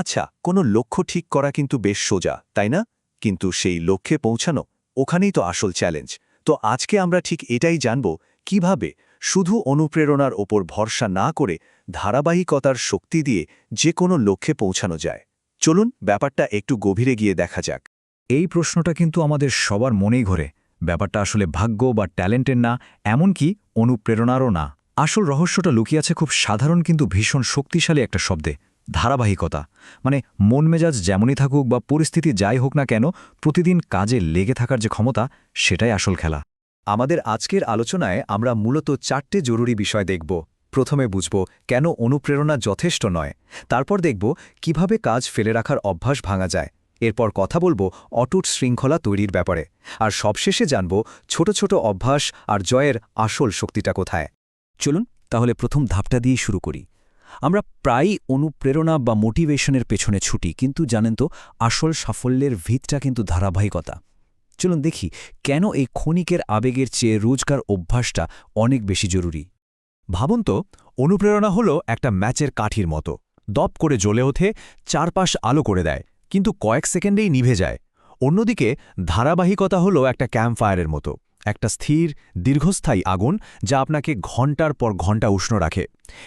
আচ্ছা কোনো লক্ষ্য ঠিক করা কিন্তু বেশ সোজা, তাই না? কিন্তু সেই লক্ষ্যে পৌঁছানো, ওখানেই তো আসল চ্যালেঞ্জ তো আজকে আমরা ঠিক এটাই জানব, কীভাবে শুধু অনুপ্রেরণার ওপর ভরসা না করে ধারাবাহিকতার শক্তি দিয়ে যে কোনো লক্ষ্যে পৌঁছানো যায়। চলুন, ব্যাপারটা একটু গভীরে গিয়ে দেখা যাক। এই প্রশ্নটা কিন্তু আমাদের সবার মনেই ঘোরে। ব্যাপারটা আসলে ভাগ্য বা ট্যালেন্টের না, এমনকি অনুপ্রেরণারও না। আসল রহস্যটা লুকিয়ে আছে খুব সাধারণ কিন্তু ভীষণ শক্তিশালী একটা শব্দে। ধারাবাহিকতা। মানে মন মেজাজ যেমনই থাকুক বা পরিস্থিতি যাই হোক না কেন, প্রতিদিন কাজে লেগে থাকার যে ক্ষমতা, সেটাই আসল খেলা। আমাদের আজকের আলোচনায় আমরা মূলত চারটে জরুরি বিষয় দেখব। প্রথমে বুঝব কেন অনুপ্রেরণা যথেষ্ট নয়। তারপর দেখব কীভাবে কাজ ফেলে রাখার অভ্যাস ভাঙা যায়। এরপর কথা বলব অটুট শৃঙ্খলা তৈরির ব্যাপারে। আর সবশেষে জানব ছোট ছোট অভ্যাস আর জয়ের আসল শক্তিটা কোথায়। চলুন তাহলে প্রথম ধাপটা দিয়েই শুরু করি। আমরা প্রায়ই অনুপ্রেরণা বা মোটিভেশনের পেছনে ছুটি, কিন্তু জানেন তো, আসল সাফল্যের ভিতটা কিন্তু ধারাবাহিকতা। চলুন দেখি, কেন এই ক্ষণিকের আবেগের চেয়ে রোজকার অভ্যাসটা অনেক বেশি জরুরি? ভাবুন তো, অনুপ্রেরণা হলো একটা ম্যাচের কাঠির মতো। দপ করে জ্বলে ওঠে, চারপাশ আলো করে দেয়, কিন্তু কয়েক সেকেন্ডেই নিভে যায়। অন্যদিকে, ধারাবাহিকতা হলো একটা ক্যাম্পফায়ারের মতো। একটা স্থির, দীর্ঘস্থায়ী আগুন যা আপনাকে ঘণ্টার পর ঘণ্টা উষ্ণ রাখে।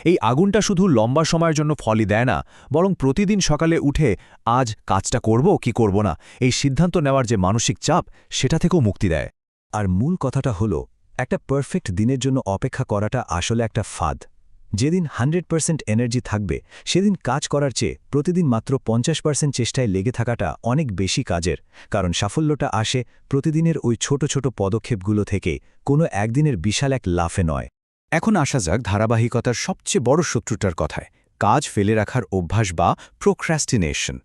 এই আগুনটা শুধু লম্বা সময়ের জন্য ফলই দেয় না, বরং প্রতিদিন সকালে উঠে আজ কাজটা করব কি করব না, এই সিদ্ধান্ত নেওয়ার যে মানসিক চাপ, সেটা থেকেও মুক্তি দেয়। আর মূল কথাটা হলো, একটা পারফেক্ট দিনের জন্য অপেক্ষা করাটা আসলে একটা ফাঁদ। যেদিন হান্ড্রেড পার্সেন্ট এনার্জি থাকবে, সেদিন কাজ করার চেয়ে প্রতিদিন মাত্র পঞ্চাশ পার্সেন্ট চেষ্টায় লেগে থাকাটা অনেক বেশি কাজের, কারণ সাফল্যটা আসে প্রতিদিনের ওই ছোট ছোট পদক্ষেপগুলো থেকে, কোনো একদিনের বিশাল এক লাফে নয়। এখন আসা যাক ধারাবাহিকতার সবচেয়ে বড় শত্রুটার কথায়, কাজ ফেলে রাখার অভ্যাস বা প্রোক্রাস্টিনেশন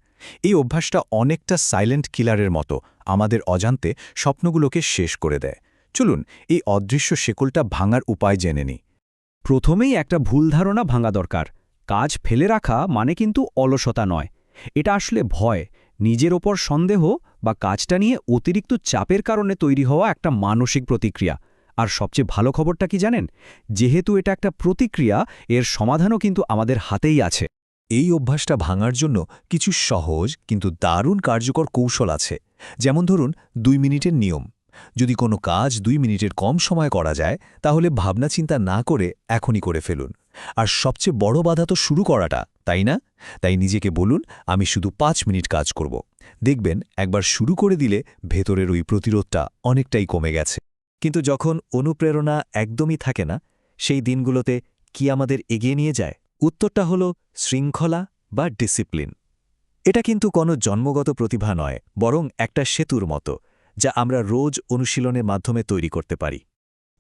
এই অভ্যাসটা অনেকটা সাইলেন্ট কিলারের মতো, আমাদের অজান্তে স্বপ্নগুলোকে শেষ করে দেয়। চলুন, এই অদৃশ্য শেকলটা ভাঙার উপায় জেনে নিই। প্রথমেই একটা ভুল ধারণা ভাঙা দরকার। কাজ ফেলে রাখা মানে কিন্তু অলসতা নয়। এটা আসলে ভয়, নিজের ওপর সন্দেহ বা কাজটা নিয়ে অতিরিক্ত চাপের কারণে তৈরি হওয়া একটা মানসিক প্রতিক্রিয়া। আর সবচেয়ে ভালো খবরটা কি জানেন? যেহেতু এটা একটা প্রতিক্রিয়া, এর সমাধানও কিন্তু আমাদের হাতেই আছে। এই অভ্যাসটা ভাঙার জন্য কিছু সহজ কিন্তু দারুণ কার্যকর কৌশল আছে। যেমন ধরুন, দুই মিনিটের নিয়ম। যদি কোনো কাজ দুই মিনিটের কম সময় করা যায়, তাহলে ভাবনা চিন্তা না করে এখনই করে ফেলুন। আর সবচেয়ে বড় বাধা তো শুরু করাটা, তাই না? তাই নিজেকে বলুন, আমি শুধু পাঁচ মিনিট কাজ করব। দেখবেন, একবার শুরু করে দিলে ভেতরের ওই প্রতিরোধটা অনেকটাই কমে গেছে। কিন্তু যখন অনুপ্রেরণা একদমই থাকে না, সেই দিনগুলোতে কি আমাদের এগিয়ে নিয়ে যায়? উত্তরটা হল শৃঙ্খলা বা ডিসিপ্লিন। এটা কিন্তু কোনো জন্মগত প্রতিভা নয়, বরং একটা সেতুর মতো। যা আমরা রোজ অনুশীলনের মাধ্যমে তৈরি করতে পারি।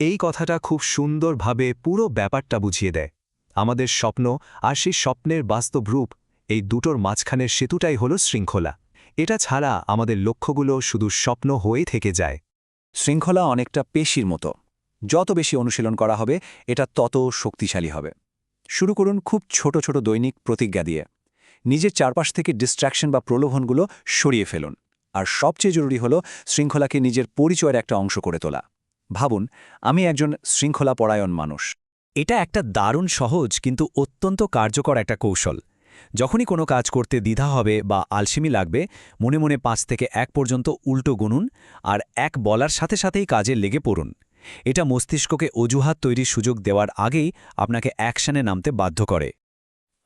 এই কথাটা খুব সুন্দরভাবে পুরো ব্যাপারটা বুঝিয়ে দেয়। আমাদের স্বপ্ন আর সেই স্বপ্নের বাস্তব রূপ এই দুটোর মাঝখানের সেতুটাই হল শৃঙ্খলা। এটা ছাড়া আমাদের লক্ষ্যগুলো শুধু স্বপ্ন হয়ে থেকে যায়। শৃঙ্খলা অনেকটা পেশির মতো। যত বেশি অনুশীলন করা হবে, এটা তত শক্তিশালী হবে। শুরু করুন খুব ছোট ছোট দৈনিক প্রতিজ্ঞা দিয়ে। নিজের চারপাশ থেকে ডিস্ট্র্যাকশন বা প্রলোভনগুলো সরিয়ে ফেলুন। আর সবচেয়ে জরুরি হল শৃঙ্খলাকে নিজের পরিচয়ের একটা অংশ করে তোলা। ভাবুন, আমি একজন শৃঙ্খলা পরায়ণ মানুষ। এটা একটা দারুণ সহজ কিন্তু অত্যন্ত কার্যকর একটা কৌশল। যখনই কোনো কাজ করতে দ্বিধা হবে বা আলসেমি লাগবে, মনে মনে পাঁচ থেকে এক পর্যন্ত উল্টো গুনুন আর এক বলার সাথে সাথেই কাজে লেগে পড়ুন। এটা মস্তিষ্ককে অজুহাত তৈরির সুযোগ দেওয়ার আগেই আপনাকে অ্যাকশানে নামতে বাধ্য করে।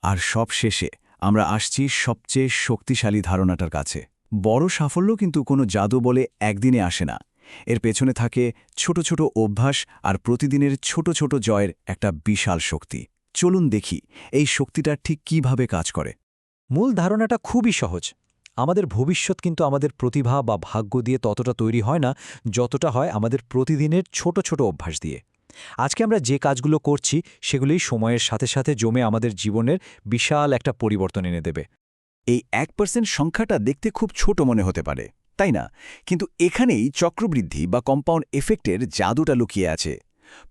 আর সব শেষে আমরা আসছি সবচেয়ে শক্তিশালী ধারণাটার কাছে। বড় সাফল্য কিন্তু কোনো জাদু বলে একদিনে আসে না। এর পেছনে থাকে ছোট ছোট অভ্যাস আর প্রতিদিনের ছোট ছোট জয়ের একটা বিশাল শক্তি। চলুন দেখি এই শক্তিটা ঠিক কীভাবে কাজ করে। মূল ধারণাটা খুবই সহজ। আমাদের ভবিষ্যৎ কিন্তু আমাদের প্রতিভা বা ভাগ্য দিয়ে ততটা তৈরি হয় না, যতটা হয় আমাদের প্রতিদিনের ছোট ছোট অভ্যাস দিয়ে। আজকে আমরা যে কাজগুলো করছি, সেগুলোই সময়ের সাথে সাথে জমে আমাদের জীবনের বিশাল একটা পরিবর্তন এনে দেবে। এই এক পার্সেন্ট সংখ্যাটা দেখতে খুব ছোট মনে হতে পারে, তাই না? কিন্তু এখানেই চক্রবৃদ্ধি বা কম্পাউন্ড এফেক্টের জাদুটা লুকিয়ে আছে।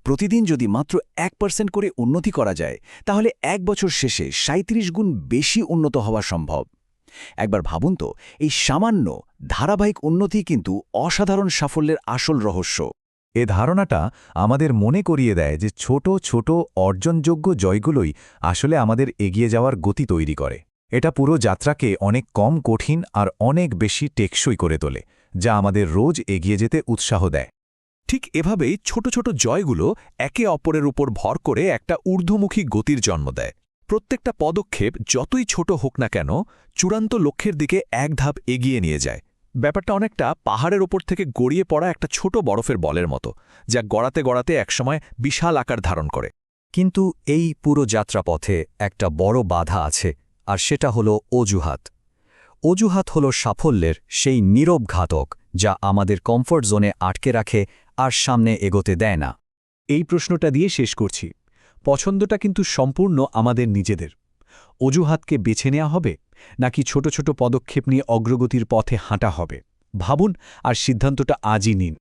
প্রতিদিন যদি মাত্র এক পার্সেন্ট করে উন্নতি করা যায়, তাহলে এক বছর শেষে সাঁত্রিশ গুণ বেশি উন্নত হওয়া সম্ভব। একবার ভাবুন তো, এই সামান্য ধারাবাহিক উন্নতি কিন্তু অসাধারণ সাফল্যের আসল রহস্য। এ ধারণাটা আমাদের মনে করিয়ে দেয় যে ছোট ছোট, অর্জনযোগ্য জয়গুলোই আসলে আমাদের এগিয়ে যাওয়ার গতি তৈরি করে। এটা পুরো যাত্রাকে অনেক কম কঠিন আর অনেক বেশি টেকসই করে তোলে, যা আমাদের রোজ এগিয়ে যেতে উৎসাহ দেয়। ঠিক এভাবেই ছোট ছোট জয়গুলো একে অপরের উপর ভর করে একটা ঊর্ধ্বমুখী গতির জন্ম দেয়। প্রত্যেকটা পদক্ষেপ যতই ছোট হোক না কেন, চূড়ান্ত লক্ষ্যের দিকে এক ধাপ এগিয়ে নিয়ে যায়। ব্যাপারটা অনেকটা পাহাড়ের ওপর থেকে গড়িয়ে পড়া একটা ছোট বরফের বলের মতো, যা গড়াতে গড়াতে একসময় বিশাল আকার ধারণ করে। কিন্তু এই পুরো যাত্রাপথে একটা বড় বাধা আছে। আর সেটা হলো অজুহাত। অজুহাত হল সাফল্যের সেই নীরব ঘাতক যা আমাদের কমফোর্ট জোনে আটকে রাখে আর সামনে এগোতে দেয় না। এই প্রশ্নটা দিয়ে শেষ করছি। পছন্দটা কিন্তু সম্পূর্ণ আমাদের নিজেদের। অজুহাতকে বেছে নেওয়া হবে নাকি ছোট ছোট পদক্ষেপ নিয়ে অগ্রগতির পথে হাঁটা হবে? ভাবুন আর সিদ্ধান্তটা আজই নিন।